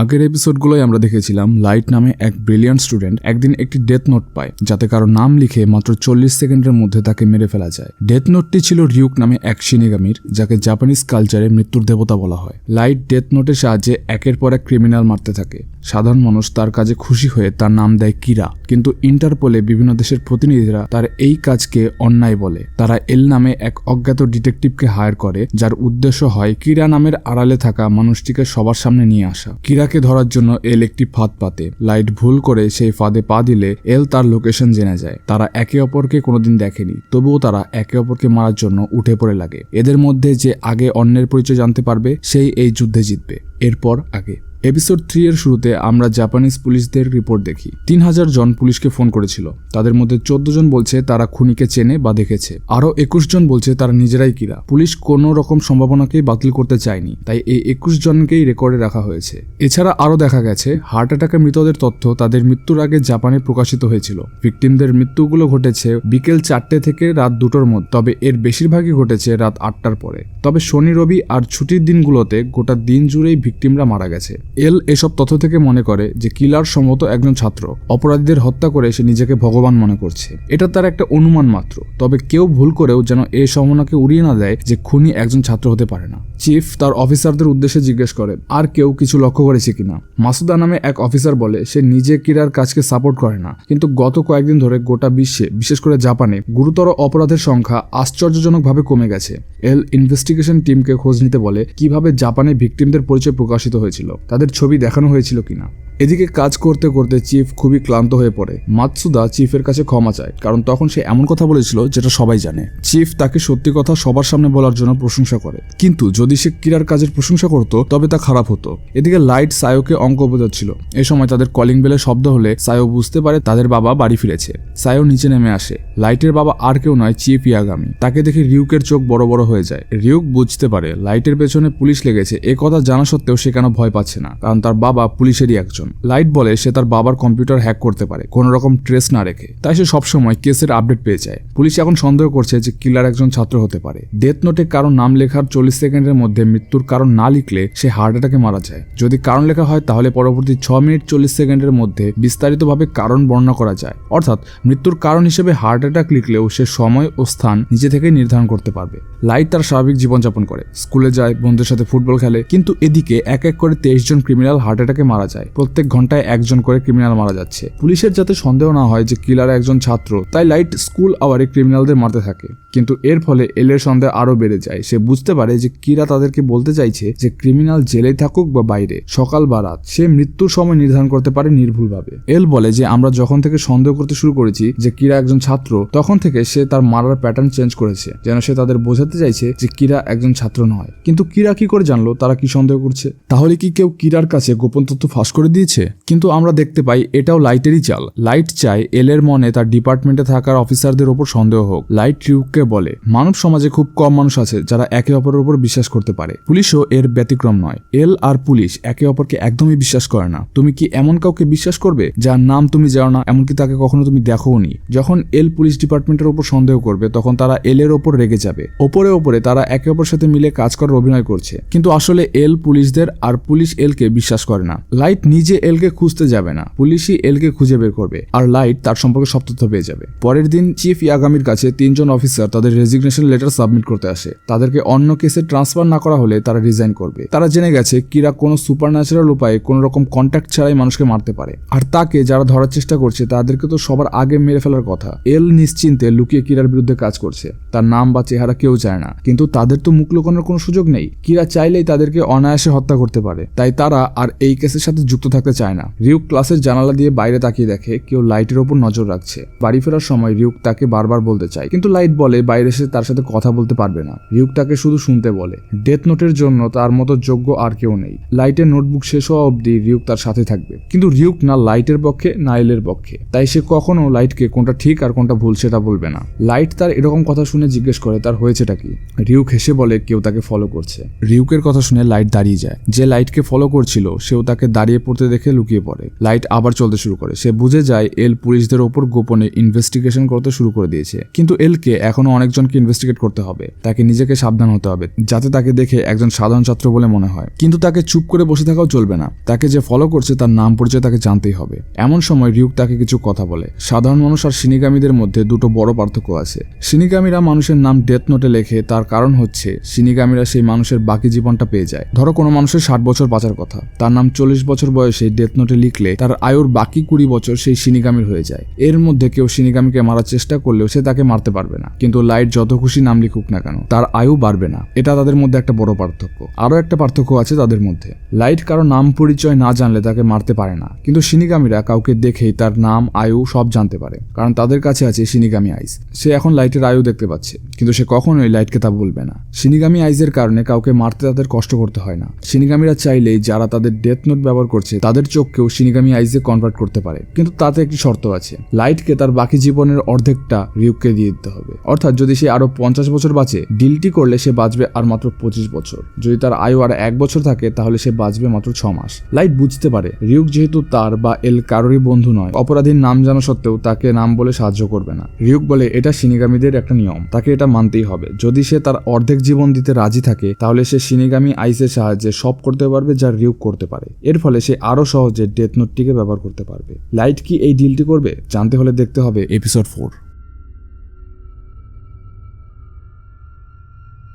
আগের এপিসোডগুলোয় আমরা দেখেছিলাম লাইট নামে এক ব্রিলিয়ান্ট স্টুডেন্ট একদিন একটি ডেথ নোট পায়, যাতে কারও নাম লিখে মাত্র চল্লিশ সেকেন্ডের মধ্যে তাকে মেরে ফেলা যায়। ডেথ নোটটি ছিল রিউক নামে এক সিনেগামির যাকে জাপানিজ কালচারে মৃত্যুর দেবতা বলা হয়। লাইট ডেথ নোটের সাহায্যে একের পর এক ক্রিমিনাল মারতে থাকে। সাধারণ মানুষ তার কাজে খুশি হয়ে তার নাম দেয় কিরা কিন্তু ইন্টারপোলে বিভিন্ন দেশের প্রতিনিধিরা তার এই কাজকে অন্যায় বলে। তারা এল নামে এক অজ্ঞাত ডিটেকটিভকে হায়ার করে, যার উদ্দেশ্য হয় কিরা নামের আড়ালে থাকা মানুষটিকে সবার সামনে নিয়ে আসা। কিরাকে ধরার জন্য এল একটি ফাঁদ পাতে। লাইট ভুল করে সেই ফাঁদে পা দিলে এল তার লোকেশন জেনে যায়। তারা একে অপরকে কোনোদিন দেখেনি, তবুও তারা একে অপরকে মারার জন্য উঠে পড়ে লাগে। এদের মধ্যে যে আগে অন্যের পরিচয় জানতে পারবে, সেই এই যুদ্ধে জিতবে। এরপর আগে। এপিসোড থ্রি এর শুরুতে আমরা জাপানিজ পুলিশদের রিপোর্ট দেখি। তিন হাজার জন পুলিশকে ফোন করেছিল। তাদের মধ্যে চোদ্দ জন বলছে তারা খুনিকে চেনে বা দেখেছে। আরও একুশ জন বলছে তারা নিজেরাই কিরা পুলিশ কোনো রকম সম্ভাবনাকেই বাতিল করতে চায়নি, তাই এই একুশ জনকেই রেকর্ডে রাখা হয়েছে। এছাড়া আরও দেখা গেছে হার্ট অ্যাটাকে মৃতদের তথ্য তাদের মৃত্যুর আগে জাপানে প্রকাশিত হয়েছিল। ভিকটিমদের মৃত্যুগুলো ঘটেছে বিকেল চারটে থেকে রাত দুটোর মধ্যে, তবে এর বেশিরভাগই ঘটেছে রাত আটটার পরে। তবে শনি, রবি আর ছুটির দিনগুলোতে গোটা দিন জুড়েই ভিকটিমরা মারা গেছে। এল এসব তথ্য থেকে মনে করে যে কিলার সম্ভবত একজন ছাত্র। অপরাধীদের হত্যা করে সে নিজেকে ভগবান মনে করছে। এটা তার একটা অনুমান মাত্র। তবে কেউ ভুল করেও যেন এ সম্ভাবনাকে উড়িয়ে না দেয় যে খুনি একজন ছাত্র হতে পারে না। চিফ তার অফিসারদের উদ্দেশ্যে জিজ্ঞেস করে আর কেউ কিছু লক্ষ্য করেছে কিনা? মাসুদা নামে এক অফিসার বলে, সে নিজে কিরার কাজকে সাপোর্ট করে না। কিন্তু গত কয়েকদিন ধরে গোটা বিশ্বে, বিশেষ করে জাপানে, গুরুতর অপরাধের সংখ্যা আশ্চর্যজনকভাবে কমে গেছে। এল ইনভেস্টিগেশন টিমকে খোঁজ নিতে বলে, কীভাবে জাপানে ভিকটিমদের পরিচয় প্রকাশিত হয়েছিল? তাদের ছবি দেখানো হয়েছিল কিনা। এদিকে কাজ করতে করতে চিফ খুবই ক্লান্ত হয়ে পড়ে। মাতসুদা চিফের কাছে ক্ষমা চায়, কারণ তখন সে এমন কথা বলেছিল যেটা সবাই জানে। চিফ তাকে সত্যি কথা সবার সামনে বলার জন্য প্রশংসা করে। কিন্তু যদি সে কিরার কাজের প্রশংসা করতো, তবে তা খারাপ হতো। এদিকে লাইট সায়োকে অঙ্ক বোঝাচ্ছিল। এ সময় তাদের কলিং বেলের শব্দ হলে সায়ো বুঝতে পারে তাদের বাবা বাড়ি ফিরেছে। সায়ো নিচে নেমে আসে। লাইটের বাবা আর কেউ নয়, চিফ ইয়াগামি। তাকে দেখে রিউকের চোখ বড় বড় হয়ে যায়। রিউক বুঝতে পারে, লাইটের পেছনে পুলিশ লেগেছে। এ কথা জানা সত্ত্বেও সে কেন ভয় পাচ্ছে না, কারণ তার বাবা পুলিশেরই একজন। লাইট বলে সে তার বাবার কম্পিউটার হ্যাক করতে পারে, কোনো রকম ট্রেস না রেখে। তাই সে সবসময় কেসের আপডেট পেয়ে যায়। পুলিশ এখন সন্দেহ করছে যে কিলার একজন ছাত্র হতে পারে। ডেথ নোটে কারও নাম লেখার চল্লিশ সেকেন্ডের মধ্যে মৃত্যুর কারণ না লিখলে সে হার্ট অ্যাটাকে মারা যায়। যদি কারণ লেখা হয়, তাহলে পরবর্তী ছ মিনিট চল্লিশ সেকেন্ডের মধ্যে বিস্তারিতভাবে কারণ বর্ণনা করা যায়। অর্থাৎ মৃত্যুর কারণ হিসেবে হার্ট অ্যাটাক লিখলেও সে সময় ও স্থান নিজে থেকেই নির্ধারণ করতে পারবে। লাইট তার স্বাভাবিক জীবনযাপন করে। স্কুলে যায়, বন্ধুদের সাথে ফুটবল খেলে, কিন্তু এদিকে এক এক করে তেইশ জন ক্রিমিনাল হার্ট অ্যাটাকে মারা যায়। প্রত্যেক ঘন্টায় একজন করে ক্রিমিনাল মারা যাচ্ছে। পুলিশের যাতে সন্দেহ না হয় যে কিলার একজন ছাত্র, তাই লাইট স্কুল আওয়ারে ক্রিমিনালদের মারতে থাকে। কিন্তু এর ফলে এলের সন্দেহ আরও বেড়ে যায়। সে বুঝতে পারে যে কিরা তাদেরকে বলতে চাইছে যে ক্রিমিনাল জেলে থাকুক বা বাইরে, সকাল বা রাত। সে মৃত্যুর সময় নির্ধারণ করতে পারে নির্ভুলভাবে। এল বলে যে, আমরা যখন থেকে সন্দেহ করতে শুরু করেছি যে কিরা একজন ছাত্র, তখন থেকে সে তার মারার প্যাটার্ন চেঞ্জ করেছে, যেন সে তাদের বোঝাতে চাইছে যে কিরা একজন ছাত্র নয়। কিন্তু কিরা কি করে জানলো? তারা কি সন্দেহ করছে? তাহলে কি কেউ কিরার কাছে গোপন তথ্য ফাঁস করে দিয়েছে, কিন্তু আমরা দেখতে পাই এটাও লাইটেরই চাল। লাইট চায় এলের মনে তার ডিপার্টমেন্টে থাকার অফিসারদের ওপর সন্দেহ হোক। লাইট রিউককে বলে, মানব সমাজে খুব কম মানুষ আছে যারা একে অপরের উপর বিশ্বাস করতে পারে। পুলিশও এর ব্যতিক্রম নয়। এল আর পুলিশ একে অপরকে একদমই বিশ্বাস করে না। তুমি কি এমন কাউকে বিশ্বাস করবে? যার নাম তুমি জানো না, এমনকি তাকে কখনো তুমি দেখোনি যখন এল পুলিশ ডিপার্টমেন্টের উপর সন্দেহ করবে, তখন তারা এল এর ওপর রেগে যাবে। ওপরে ওপরে তারা একে অপরের সাথে মিলে কাজ করার অভিনয় করছে। কিন্তু আসলে এল পুলিশদের আর পুলিশ এলকে বিশ্বাস করে না। লাইট নিজে এলকে খুঁজতে যাবে না, পুলিশই এলকে খুঁজে বের করবে, আর লাইট তার সম্পর্কে সব তথ্য পেয়ে যাবে। পরের দিন চিফ ইয়াগামির কাছে তিনজন অফিসার তাদের রেজিগনেশন লেটার সাবমিট করতে আসে। তাদেরকে অন্য কেসে ট্রান্সফার না করা হলে তারা রিজাইন করবে। তারা জেনে গেছে কিরা কোনো সুপার ন্যাচারাল উপায়ে কোনো রকম কন্ট্যাক্ট ছাড়াই মানুষকে মারতে পারে। আর তাকে যারা ধরার চেষ্টা করছে, তাদেরকে তো সবার আগে মেরে ফেলার কথা। এল নিশ্চিন্তে লুকিয়ে কিরার বিরুদ্ধে কাজ করছে। তার নাম বা চেহারা কেউ চায় না, কিন্তু তাদের তো মুখ লুকানোর কোনো সুযোগ নেই। কিরা চাইলেই তাদেরকে অনায়াসে হত্যা করতে পারে। তাই তারা আর এই কেসের সাথে যুক্ত থাকতে চায় না। রিউক ক্লাসের জানালা দিয়ে বাইরে তাকিয়ে দেখে কেউ লাইটের ওপর নজর রাখছে। বাড়ি ফেরার সময় রিউক তাকে বারবার বলতে চায়, কিন্তু লাইট বলে বাইরে এসে তার সাথে কথা বলতে পারবে না। রিউক তাকে শুধু শুনতে বলে। ডেথ নোটের জন্য তার মতো যোগ্য আর কেউ নেই। লাইটের নোটবুক শেষ হওয়া অবধি রিউক তার সাথে থাকবে। কিন্তু রিউক না লাইটের পক্ষে, না এলের পক্ষে। তাই সে কখনো লাইটকে কোনটা ঠিক আর কোনটা ভুল সেটা বলবে না। লাইট তার এরকম কথা শুনে জিজ্ঞেস করে, তার হয়েছেটা কি? রিউক হেসে বলে, কেউ তাকে ফলো করছে। রিউকের কথা শুনে লাইট দাঁড়িয়ে যায়। যে লাইটকে ফলো করছিল, সেও তাকে দাঁড়িয়ে পড়তে দেখে লুকিয়ে পড়ে। লাইট আবার চলতে শুরু করে। সে বুঝে যায় এল পুলিশদের ওপর গোপনে ইনভেস্টিগেশন করতে শুরু করে দিয়েছে। কিন্তু এলকে এখনও অনেকজনকে ইনভেস্টিগেট করতে হবে। তাকে নিজেকে সাবধান হতে হবে, যাতে তাকে দেখে একজন সাধারণ ছাত্র বলে মনে হয়। কিন্তু তাকে চুপ করে বসে থাকাও চলবে না। তাকে যে ফলো করছে তার নাম পরিচয় তাকে জানতেই হবে। এমন সময় রিউক তাকে কিছু কথা বলে। সাধারণ মানুষ আর সিনিগামীদের মধ্যে দুটো বড় পার্থক্য আছে। সিনিগামীরা মানুষের নাম ডেথ নোটে লেখে, তার কারণ হচ্ছে সিনিগামীরা সেই মানুষের বাকি জীবনটা পেয়ে যায়। ধরো কোনো মানুষের ষাট বছর বাঁচার কথা। তার নাম চল্লিশ বছর বয়সে ডেথ নোটে লিখলে, তার আয়ুর বাকি কুড়ি বছর সেই সিনিগামীর হয়ে যায়। এর মধ্যে কেউ সিনিগামীকে মারার চেষ্টা করলেও সে তাকে মারতে পারবে না। কিন্তু লাইট যত খুশি নাম লিখুক না কেন, তার আয়ু বাড়বে না। এটা তাদের মধ্যে একটা বড় পার্থক্য। আরও একটা পার্থক্য আছে তাদের মধ্যে। লাইট কারও নাম পরিচয় না জানলে তাকে মারতে পারে না। কিন্তু সিনিগামীরা কাউকে দেখেই তার নাম, আয়ু সব জানতে পারে। কারণ তাদের কাছে আছে সিনিগামী আইস। সে এখন লাইটের আয়ু দেখতে পাচ্ছে। কিন্তু সে কখনোই লাইটকে তা বলবে না। সিনিগামী আইজের কারণে কাউকে মারতে তাদের কষ্ট করতে হয় না। সিনিগামীরা চাইলেই যারা তাদের ডেথ নোট ব্যবহার করছে তাদের চোখকেও সিনিগামী আইজে কনভার্ট করতে পারে। কিন্তু তাতে একটি শর্ত আছে। লাইটকে তার বাকি জীবনের অর্ধেকটা রিউককে দিয়ে দিতে হবে। অর্থাৎ যদি সে আরও পঞ্চাশ বছর বাঁচে ডিলটি করলে সে বাঁচবে আর মাত্র পঁচিশ বছর। যদি তার আয়ু আর এক বছর থাকে, তাহলে সে বাঁচবে মাত্র ছ মাস। লাইট বুঝতে পারে রিউক যেহেতু তার বা এল কারোরই বন্ধু নয়। অপরাধীর নাম জানা সত্ত্বেও তাকে নাম বলে সাহায্য করবে না। রিউক বলে, এটা সিনিগামীদের একটা নিয়ম। তাকে এটা মানতেই হবে। যদি সে তার অর্ধেক জীবন দিতে রাজি থাকে, তাহলে সে সিনিগামী আইসের সাহায্যে সব করতে পারবে যা রিউক করতে পারে। এর ফলে সে আরও সহজে ডেথ নোটটিকে ব্যবহার করতে পারবে। লাইট কি এই ডিলটি করবে? জানতে হলে দেখতে হবে এপিসোড ফোর